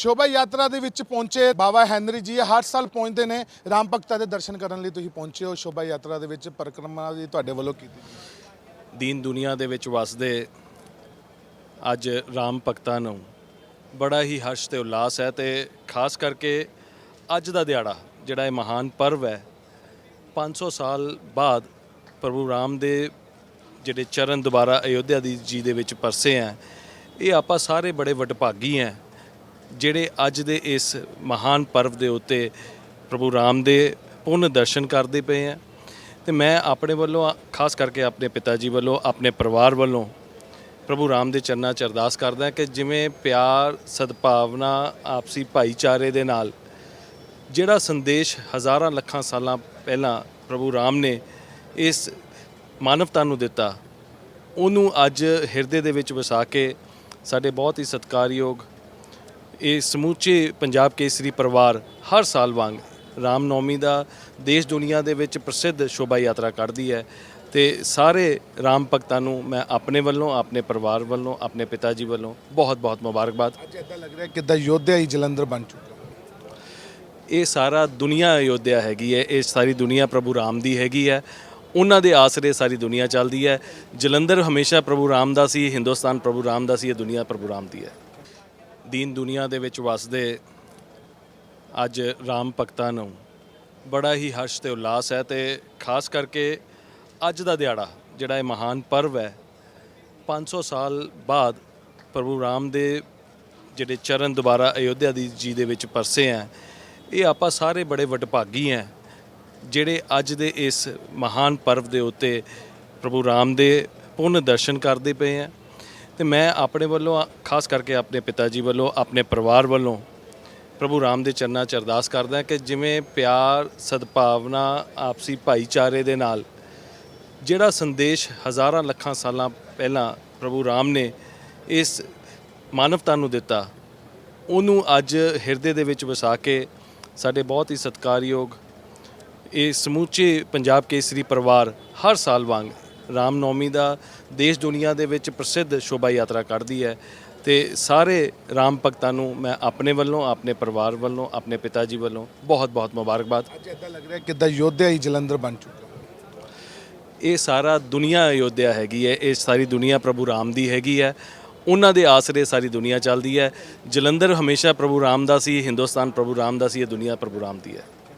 ਸ਼ੋਭਾ ਯਾਤਰਾ ਦੇ ਵਿੱਚ ਪਹੁੰਚੇ ਬਾਬਾ ਹੈਨਰੀ ਜੀ ਹਰ ਸਾਲ ਪਹੁੰਚਦੇ ਨੇ। ਰਾਮ ਭਗਤਾਂ ਦੇ ਦਰਸ਼ਨ ਕਰਨ ਲਈ ਤੁਸੀਂ ਪਹੁੰਚੇ ਹੋ ਸ਼ੋਭਾ ਯਾਤਰਾ ਦੇ ਵਿੱਚ, ਪਰਿਕਰਮਾ ਦੀ ਤੁਹਾਡੇ ਵੱਲੋਂ ਕੀਤੀ ਦੀਨ ਦੁਨੀਆ ਦੇ ਵਿੱਚ ਵਸਦੇ ਅੱਜ ਰਾਮ ਭਗਤਾਂ ਨੂੰ ਬੜਾ ਹੀ ਹਰਸ਼ ਤੇ ਉਲਾਸ ਹੈ ਤੇ ਖਾਸ ਕਰਕੇ ਅੱਜ ਦਾ ਦਿਹਾੜਾ, ਜਿਹੜਾ ਇਹ ਮਹਾਨ ਪਰਵ ਹੈ 500 ਸਾਲ ਬਾਅਦ ਪ੍ਰਭੂ ਰਾਮ ਦੇ ਜਿਹੜੇ ਚਰਨ ਦੁਬਾਰਾ ਅਯੋਧਿਆ ਦੀ ਜੀ ਦੇ ਵਿੱਚ ਪਰਸੇ ਆ ਇਹ ਆਪਾਂ ਸਾਰੇ ਬੜੇ ਵਡਭਾਗੀ ਆ ਜਿਹੜੇ ਅੱਜ ਦੇ ਇਸ ਮਹਾਨ ਪਰਵ ਦੇ ਉੱਤੇ ਪ੍ਰਭੂ ਰਾਮ ਦੇ ਪੁੰਨ ਦਰਸ਼ਨ ਕਰਦੇ ਪਏ ਆ, ਤੇ ਮੈਂ ਆਪਣੇ ਵੱਲੋਂ ਖਾਸ ਕਰਕੇ ਆਪਣੇ ਪਿਤਾ ਜੀ ਵੱਲੋਂ, ਆਪਣੇ ਪਰਿਵਾਰ ਵੱਲੋਂ ਪ੍ਰਭੂ ਰਾਮ ਦੇ ਚਰਨਾਂ 'ਚ ਅਰਦਾਸ ਕਰਦਾ ਕਿ ਜਿਵੇਂ ਪਿਆਰ, ਸਦਭਾਵਨਾ, ਆਪਸੀ ਭਾਈਚਾਰੇ ਦੇ ਨਾਲ ਜਿਹੜਾ ਸੰਦੇਸ਼ ਹਜ਼ਾਰਾਂ ਲੱਖਾਂ ਸਾਲਾਂ ਪਹਿਲਾਂ ਪ੍ਰਭੂ ਰਾਮ ਨੇ ਇਸ ਮਾਨਵਤਾ ਨੂੰ ਦਿੱਤਾ, ਉਹਨੂੰ ਅੱਜ ਹਿਰਦੇ ਦੇ ਵਿੱਚ ਵਸਾ ਕੇ ਸਾਡੇ ਬਹੁਤ ਹੀ ਸਤਿਕਾਰਯੋਗ ਇਹ ਸਮੁੱਚੇ ਪੰਜਾਬ ਕੇਸਰੀ ਪਰਿਵਾਰ ਹਰ ਸਾਲ ਵਾਂਗ ਰਾਮ ਨੌਮੀ ਦਾ ਦੇਸ਼ ਦੁਨੀਆ ਦੇ ਵਿੱਚ ਪ੍ਰਸਿੱਧ ਸ਼ੋਭਾ ਯਾਤਰਾ ਕੱਢਦੀ ਹੈ ਤੇ ਸਾਰੇ ਰਾਮ ਭਗਤਾਂ ਨੂੰ ਮੈਂ ਆਪਣੇ ਵੱਲੋਂ ਆਪਣੇ ਪਰਿਵਾਰ ਵੱਲੋਂ ਆਪਣੇ ਪਿਤਾ ਜੀ ਵੱਲੋਂ ਬਹੁਤ ਬਹੁਤ ਮੁਬਾਰਕਬਾਦ। ਅੱਜ ਇਦਾਂ ਲੱਗ ਰਿਹਾ ਕਿਦਾਂ ਯੋਧਿਆ ਹੀ ਜਲੰਧਰ ਬਣ ਚੁੱਕਾ। ਇਹ ਸਾਰਾ ਦੁਨੀਆ ਅਯੋਧਿਆ ਹੈਗੀ ਹੈ ਇਹ ਸਾਰੀ ਦੁਨੀਆ ਪ੍ਰਭੂ ਰਾਮ ਦੀ ਹੈਗੀ ਹੈ। ਉਹਨਾਂ ਦੇ ਆਸਰੇ ਸਾਰੀ ਦੁਨੀਆ ਚੱਲਦੀ ਹੈ। ਜਲੰਧਰ ਹਮੇਸ਼ਾ ਪ੍ਰਭੂ ਰਾਮ ਦਾ ਸੀ ਹਿੰਦੁਸਤਾਨ ਪ੍ਰਭੂ ਰਾਮ ਦਾ ਸੀ ਇਹ ਦੁਨੀਆ ਪ੍ਰਭੂ ਰਾਮ ਦੀ ਹੈ। ਦੀਨ ਦੁਨੀਆ ਦੇ ਵਿੱਚ ਵਸਦੇ ਅੱਜ ਰਾਮ ਭਗਤਾਂ ਨੂੰ ਬੜਾ ਹੀ ਹਰਸ਼ ਤੇ ਉਲਾਸ ਹੈ ਤੇ ਖਾਸ ਕਰਕੇ ਅੱਜ ਦਾ ਦਿਹਾੜਾ, ਜਿਹੜਾ ਇਹ ਮਹਾਨ ਪਰਵ ਹੈ 500 ਸਾਲ ਬਾਅਦ ਪ੍ਰਭੂ ਰਾਮ ਦੇ ਜਿਹੜੇ ਚਰਨ ਦੁਬਾਰਾ ਅਯੋਧਿਆ ਦੀ ਜੀ ਦੇ ਵਿੱਚ ਪਰਸੇ ਆ ਇਹ ਆਪਾਂ ਸਾਰੇ ਬੜੇ ਵਡਭਾਗੀ ਆ ਜਿਹੜੇ ਅੱਜ ਦੇ ਇਸ ਮਹਾਨ ਪਰਵ ਦੇ ਉੱਤੇ ਪ੍ਰਭੂ ਰਾਮ ਦੇ ਪੁੰਨ ਦਰਸ਼ਨ ਕਰਦੇ ਪਏ ਆ ਤੇ ਮੈਂ ਆਪਣੇ ਵੱਲੋਂ, ਖਾਸ ਕਰਕੇ ਆਪਣੇ ਪਿਤਾ ਜੀ ਵੱਲੋਂ, ਆਪਣੇ ਪਰਿਵਾਰ ਵੱਲੋਂ ਪ੍ਰਭੂ ਰਾਮ ਦੇ ਚਰਨਾਂ 'ਚ ਅਰਦਾਸ ਕਰਦਾ ਕਿ ਜਿਵੇਂ ਪਿਆਰ, ਸਦਭਾਵਨਾ, ਆਪਸੀ ਭਾਈਚਾਰੇ ਦੇ ਨਾਲ ਜਿਹੜਾ ਸੰਦੇਸ਼ ਹਜ਼ਾਰਾਂ ਲੱਖਾਂ ਸਾਲਾਂ ਪਹਿਲਾਂ ਪ੍ਰਭੂ ਰਾਮ ਨੇ ਇਸ ਮਾਨਵਤਾ ਨੂੰ ਦਿੱਤਾ, ਉਹਨੂੰ ਅੱਜ ਹਿਰਦੇ ਦੇ ਵਿੱਚ ਵਸਾ ਕੇ ਸਾਡੇ ਬਹੁਤ ਹੀ ਸਤਿਕਾਰਯੋਗ ਇਹ ਸਮੁੱਚੇ ਪੰਜਾਬ ਕੇਸਰੀ ਪਰਿਵਾਰ ਹਰ ਸਾਲ ਵਾਂਗ ਰਾਮ ਨੌਮੀ ਦਾ ਦੇਸ਼ ਦੁਨੀਆ ਦੇ ਵਿੱਚ ਪ੍ਰਸਿੱਧ ਸ਼ੋਭਾ ਯਾਤਰਾ ਕੱਢਦੀ ਹੈ ਤੇ ਸਾਰੇ ਰਾਮ ਭਗਤਾਂ ਨੂੰ ਮੈਂ ਆਪਣੇ ਵੱਲੋਂ ਆਪਣੇ ਪਰਿਵਾਰ ਵੱਲੋਂ ਆਪਣੇ ਪਿਤਾ ਜੀ ਵੱਲੋਂ ਬਹੁਤ ਬਹੁਤ ਮੁਬਾਰਕਬਾਦ। ਅੱਜ ਇਦਾਂ ਲੱਗ ਰਿਹਾ ਕਿਦਾਂ ਯੋਧਿਆ ਹੀ ਜਲੰਧਰ ਬਣ ਚੁੱਕਾ। ਇਹ ਸਾਰਾ ਦੁਨੀਆ ਅਯੋਧਿਆ ਹੈਗੀ ਹੈ ਇਹ ਸਾਰੀ ਦੁਨੀਆ ਪ੍ਰਭੂ ਰਾਮ ਦੀ ਹੈਗੀ ਹੈ। ਉਹਨਾਂ ਦੇ ਆਸਰੇ ਸਾਰੀ ਦੁਨੀਆ ਚੱਲਦੀ ਹੈ। ਜਲੰਧਰ ਹਮੇਸ਼ਾ ਪ੍ਰਭੂ ਰਾਮ ਦਾ ਸੀ ਹਿੰਦੁਸਤਾਨ ਪ੍ਰਭੂ ਰਾਮ ਦਾ ਸੀ ਇਹ ਦੁਨੀਆ ਪ੍ਰਭੂ ਰਾਮ ਦੀ ਹੈ।